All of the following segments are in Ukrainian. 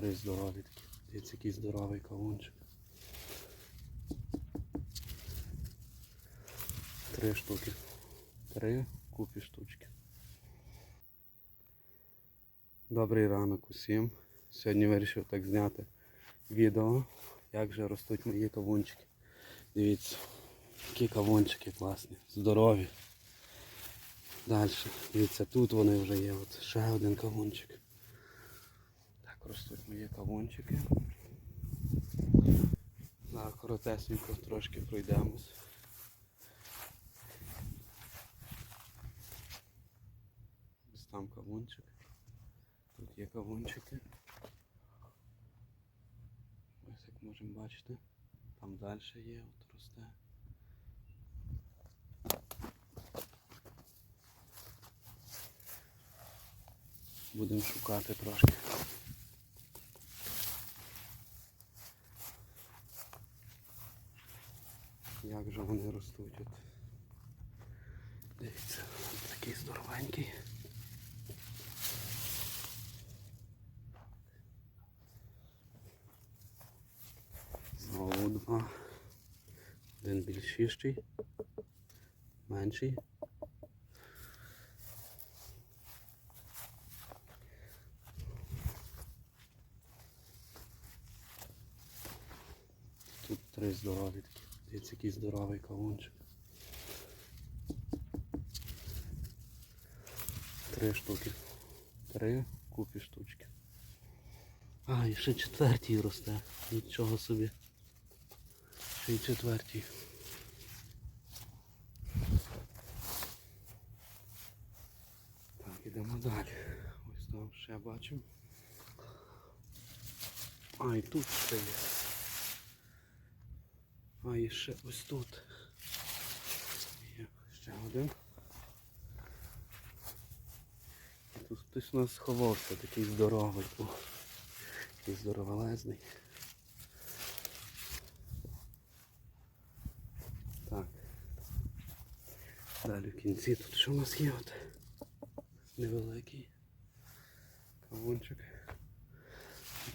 три здорові такі. Дивіться, який здоровий кавунчик. Три штуки. Три купі штучки. Добрий ранок усім. Сьогодні вирішив так зняти відео, як же ростуть мої кавунчики. Дивіться, які кавунчики класні, здорові. Далі, дивіться, тут вони вже є. От ще один кавунчик. Ростуть мої кавунчики. Зараз коротесенько трошки пройдемось. Ось там кавунчик. Тут є кавунчики. Ось як можемо бачити. Там далі є, от росте. Будемо шукати трошки. Як же вони ростуть? От. Дивіться, такий здоровенький. Знову два. Один більшіший, менший. Тут три здорові такі. Дивіться, який здоровий кавунчик. Три штуки. Три купі штучки. А, і ще четвертій росте. Нічого собі. Ще й четвертій. Так, ідемо далі. Ось там ще бачимо. А, і тут ще є. А, і ще ось тут. Є ще один. Тут хтось у нас сховався, такий здоровий. О, такий здоровелезний. Так. Далі в кінці тут що у нас є от невеликий кавунчик.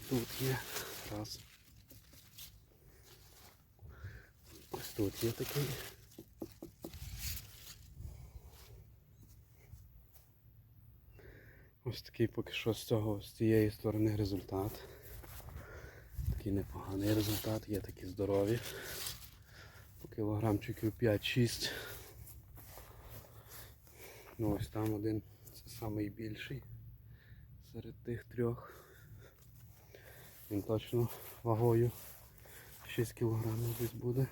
Тут є раз. Тут є такий. Ось такий поки що з цього, з цієї сторони результат. Такий непоганий результат, є такі здорові. По кілограмчиків 5-6. Ну ось там один, це найбільший серед тих трьох. Він точно вагою 6 кілограмів десь буде.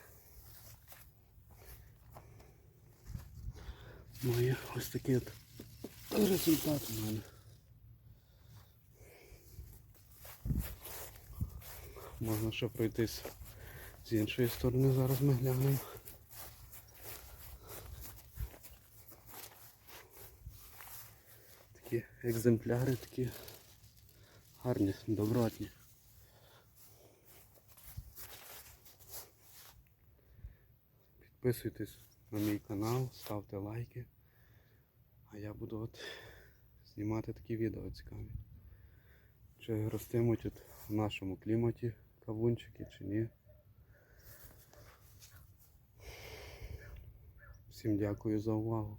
Має ось такий от результат у мене. Можна ще пройтись з іншої сторони, зараз ми глянемо. Такі екземпляри такі гарні, добротні. Підписуйтесь на мій канал, ставте лайки. А я буду от знімати такі відео цікаві. Чи ростимуть от в нашому кліматі кавунчики чи ні. Всім дякую за увагу.